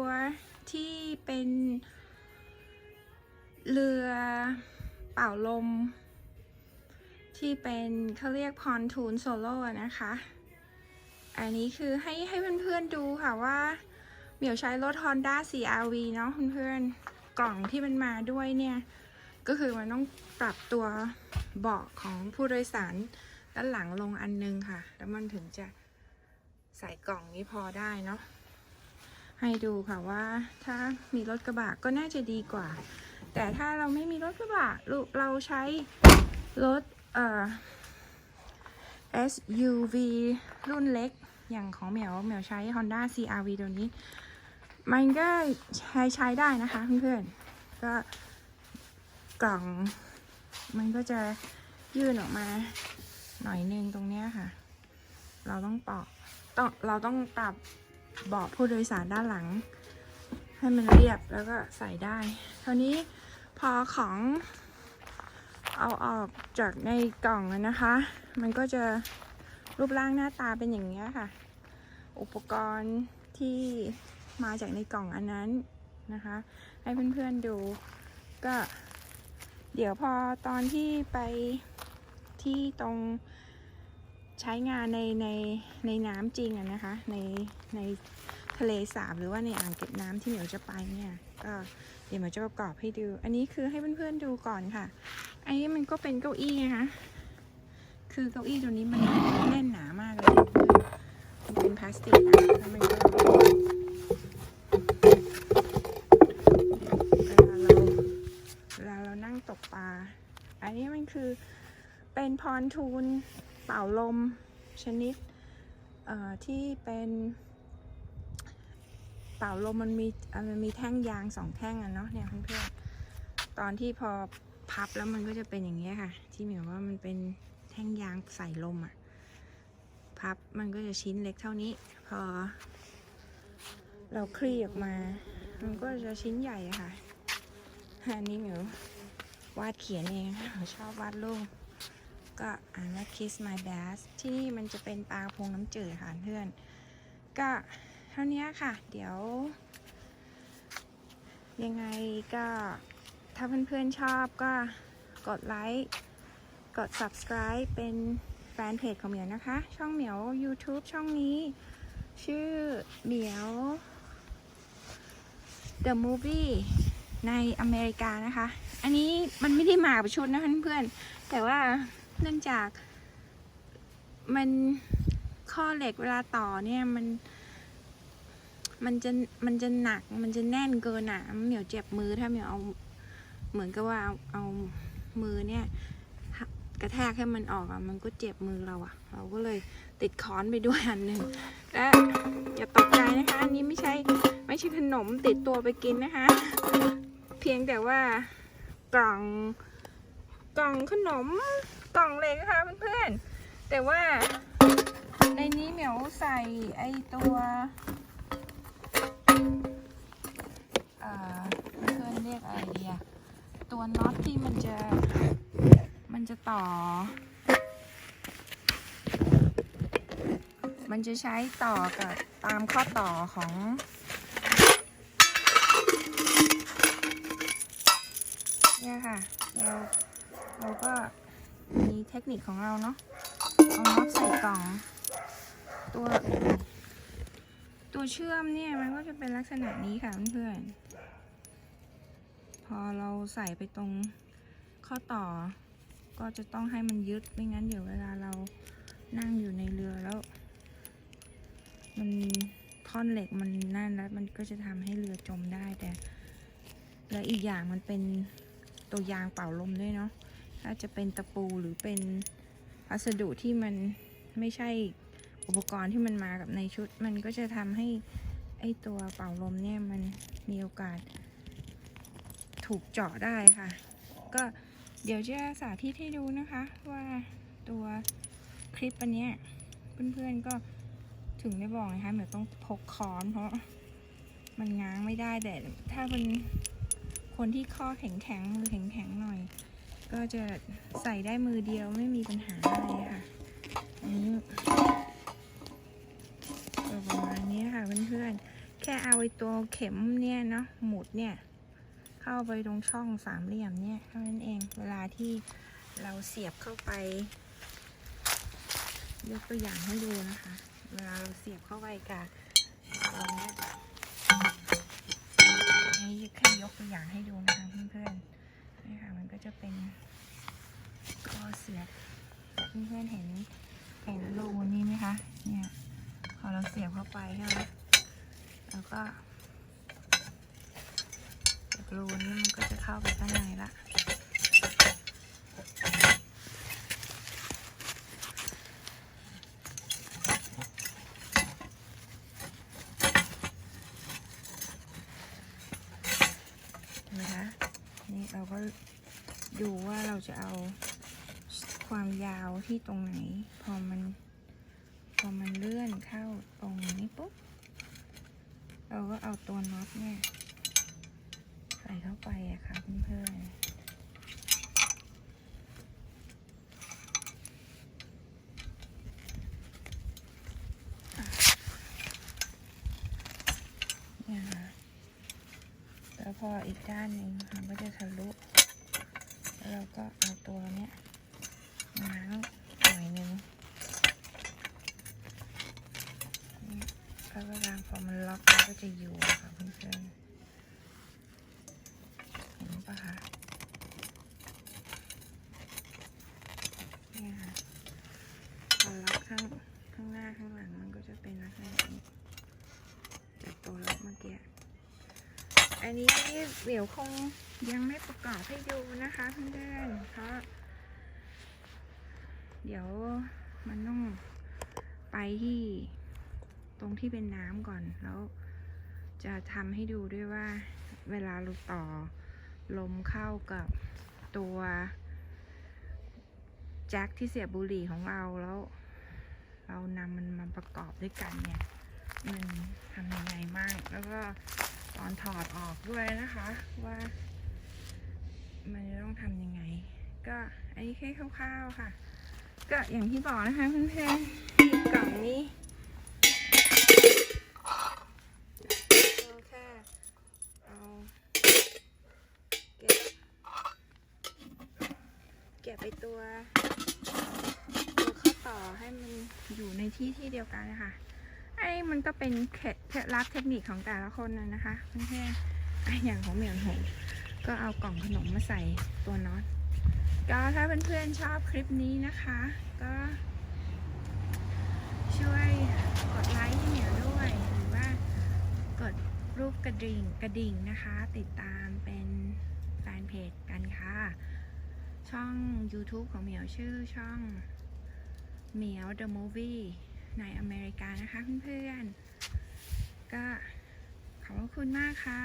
ตัวที่เป็นเรือเป่าลม ที่เป็นเขาเรียกพอนทูนโซโล่นะคะ อันนี้คือให้ให้เพื่อนๆดูค่ะว่า เหมียวใช้รถ Honda CRV เนาะเพื่อนๆกล่องที่มันมาด้วยเนี่ย ก็คือมันต้องปรับตัวเบาะของผู้โดยสารด้านหลังลงอันนึงค่ะ แล้วมันถึงจะใส่กล่องนี้พอได้เนาะ ให้ดูค่ะว่าถ้ามีรถกระบะก็น่าจะดีกว่า แต่ถ้าเราไม่มีรถกระบะลูกเราใช้รถเอ่อ SUV รุ่นเล็กอย่างของเหมียวเหมียวใช้ Honda CRV ตัวนี้ มันก็ใช้ใช้ได้นะคะเพื่อนๆก็กล่องมันก็จะยื่นออกมาหน่อยนึงตรงเนี้ยค่ะ เราต้องปอกต้องเราต้องปรับ เบาะผู้โดยสารด้านหลัง ให้มันเรียบแล้วก็ใส่ได้คราวนี้พอของเอาออกจากในกล่องนะคะ มันก็จะรูปร่างหน้าตาเป็นอย่างนี้ค่ะ อุปกรณ์ที่มาจากในกล่องอันนั้นนะคะ ให้เพื่อนๆดู ก็เดี๋ยวพอตอนที่ไปที่ตรง ใช้งานในในในน้ำจริงอะนะคะ ในในทะเลสาบหรือว่าในอ่างเก็บน้ำที่เหมียวจะไปเนี่ยก็เดี๋ยวมียวจะประกอบให้ดู อันนี้คือให้เพื่อนๆดูก่อนค่ะ อันนี้มันก็เป็นเก้าอี้นะคะ คือเก้าอี้ตัวนี้มันแน่นหนามากเลยมันเป็นพลาสติกอะแล้วมันก็เวลาเรานั่งตกปลา อันนี้มันคือเป็นพรทูล เป่าลมชนิดที่เป็นเป่าลมมันมีมันมีแท่งยางสองแท่งอะเนาะเนี่ยเพื่อนๆตอนที่พอพับแล้วมันก็จะเป็นอย่างนี้ยค่ะ ที่เหมียวว่ามันเป็นแท่งยางใส่ลมอะพับมันก็จะชิ้นเล็กเท่านี้ พอ เราคลี่ออกมา มันก็จะชิ้นใหญ่ค่ะอันนี้เหมียววาดเขียนเองชอบวาดรูป ก็อ่านว่า kiss my bass ที่นี่มันจะเป็นปลากระพงน้ำจืดค่ะเพื่อน ก็เท่านี้ค่ะ เดี๋ยว ยังไงก็ถ้าเพื่อนๆชอบก็กดไลค์กด subscribe เป็นแฟนเพจของเหมียวนะคะ ช่องเหมียว YouTube ช่องนี้ ชื่อเหมียว The Movie ในอเมริกานะคะ อันนี้มันไม่ได้มากับชุดนะเพื่อนๆแต่ว่า เนื่องจากมันข้อเหล็กเวลาต่อเนี่ยมัน มันจะมันจะหนัก มันจะแน่นเกินอะเหมียวเจ็บมือถ้าเหมียวเอาเหมือนกับว่าเอาเอามือเนี่ยกระแทกให้มันออกอะมันก็เจ็บมือเราอะ เราก็เลยติดค้อนไปด้วยอันหนึ่งและอย่าตกใจนะคะ อันนี้ไม่ใช่ไม่ใช่ขนมติดตัวไปกินนะคะ เพียงแต่ว่ากล่อง กล่องขนมกล่องเล็กค่ะเพื่อนๆแต่ว่าในนี้เหมียวใส่ไอตัวเพื่อนเรียกอะไรดีอะตัวน็อตที่มันจะมันจะต่อ มันจะใช้ต่อกับตามข้อต่อของเนี่ยค่ะเรา เราก็มีเทคนิคของเราเนาะเอาน็อตใส่กล่อง ตัว ตัวเชื่อมเนี่ยมันก็จะเป็นลักษณะนี้ค่ะเพื่อนๆพอเราใส่ไปตรงข้อต่อ ก็จะต้องให้มันยึดไม่งั้นเดี๋ยวเวลาเรานั่งอยู่ในเรือแล้ว มันท่อนเหล็กมันนั่นแล้วมันก็จะทำให้เรือจมได้แต่ แล้วอีกอย่างมันเป็นตัวยางเป่าลมด้วยเนาะ ถ้าจะเป็นตะปูหรือเป็นพัสดุที่มันไม่ใช่อุปกรณ์ที่มันมากับในชุด มันก็จะทำให้ไอตัวเป่าลมเนี่ยมันมีโอกาส ถูกเจาะได้ค่ะ ก็เดี๋ยวจะสาธิตให้ดูนะคะว่าตัวคลิปอันเนี้ยเพื่อนๆก็ถึงได้บอกนะคะเหมือนต้องพกค้อนเพราะมันง้างไม่ได้แต่ถ้าเป็นคนที่ข้อแข็งๆมือแข็งๆหน่อย ก็จะใส่ได้มือเดียวไม่มีปัญหาอะไรค่ะอันนี้ค่ะเพื่อนๆ แค่เอาไอ้ตัวเข็มเนี่ยเนาะหมุดเนี่ย เข้าไปตรงช่องสามเหลี่ยมเนี่ยเท่านั้นเองเวลาที่เราเสียบเข้าไป ยกตัวอย่างให้ดูนะคะ เวลาเราเสียบเข้าไปกับตรงนี้นี่แค่ยกตัวอย่างให้ดูนะคะเพื่อนๆนี่ค่ะ จะเป็นก้อเสียบเพื่อนๆเห็นเห็นรูนี้ไหมคะเนี่ยพอเราเสียบเข้าไปใช่ไหมแล้วก็รูนี้มันก็จะเข้าไปข้างในละ เห็นไหมคะ นี่เราก็ดูว่าเรา จะเอาความยาวที่ตรงไหน พอมัน พอมันเลื่อนเข้าตรงนี้ปุ๊บ เราก็เอาตัวน็อตเนี่ย ใส่เข้าไปอะค่ะเพื่อนๆเนี่ยค่ะแล้วพออีกด้านหนึ่งมันก็จะทะลุ เราก็เอาตัวเนี้ยง้างหน่อยหนึงแล้วเวลาพอมันล็อกมันก็จะอยู่ค่ะเพื่อนๆเห็นปะคะเนี่ยค่ะพอล็อกข้างข้างหน้าข้างหลังมันก็จะเป็นลักษณะนี้จากตัวล็อกเมื่อกี้อันนี้เดี๋ยวคง ยังไม่ประกอบให้ดูนะคะเพื่อนๆเพราะเดี๋ยวมันต้องไปที่ตรงที่เป็นน้ำก่อนแล้ว จะทำให้ดูด้วยว่า เวลาเราต่อลมเข้ากับตัวแจ็คที่เสียบบุหรี่ของเราแล้ว เรานำมันมาประกอบด้วยกันเนี่ย มันทำยังไงบ้างแล้วก็ตอนถอดออกด้วยนะคะว่า มันจะต้องทำยังไง ก็อันนี้แค่คร่าวๆค่ะ ก็อย่างที่บอกนะคะเพื่อนๆที่กล่องนี้เราแค่เอาเก็บเก็บไปตัวตัวข้อต่อให้มันอยู่ในที่ที่เดียวกันนะคะไอ้มันก็เป็นเคล็ดลับเทคนิคของแต่ละคนนะนะคะเพื่อนๆอะอย่างของเหมียวหง ก็เอากล่องขนมมาใส่ตัวน็อตก็ถ้าเพื่อนๆชอบคลิปนี้นะคะ ก็ช่วยกดไลค์ให้เหมียวด้วย หรือว่ากดรูปกระดิ่งกระดิ่งนะคะ ติดตามเป็นแฟนเพจกันค่ะ ช่อง YouTube ของเหมียวชื่อช่องเหมียว The Movie ในอเมริกานะคะเพื่อนๆก็ขอบคุณมากค่ะ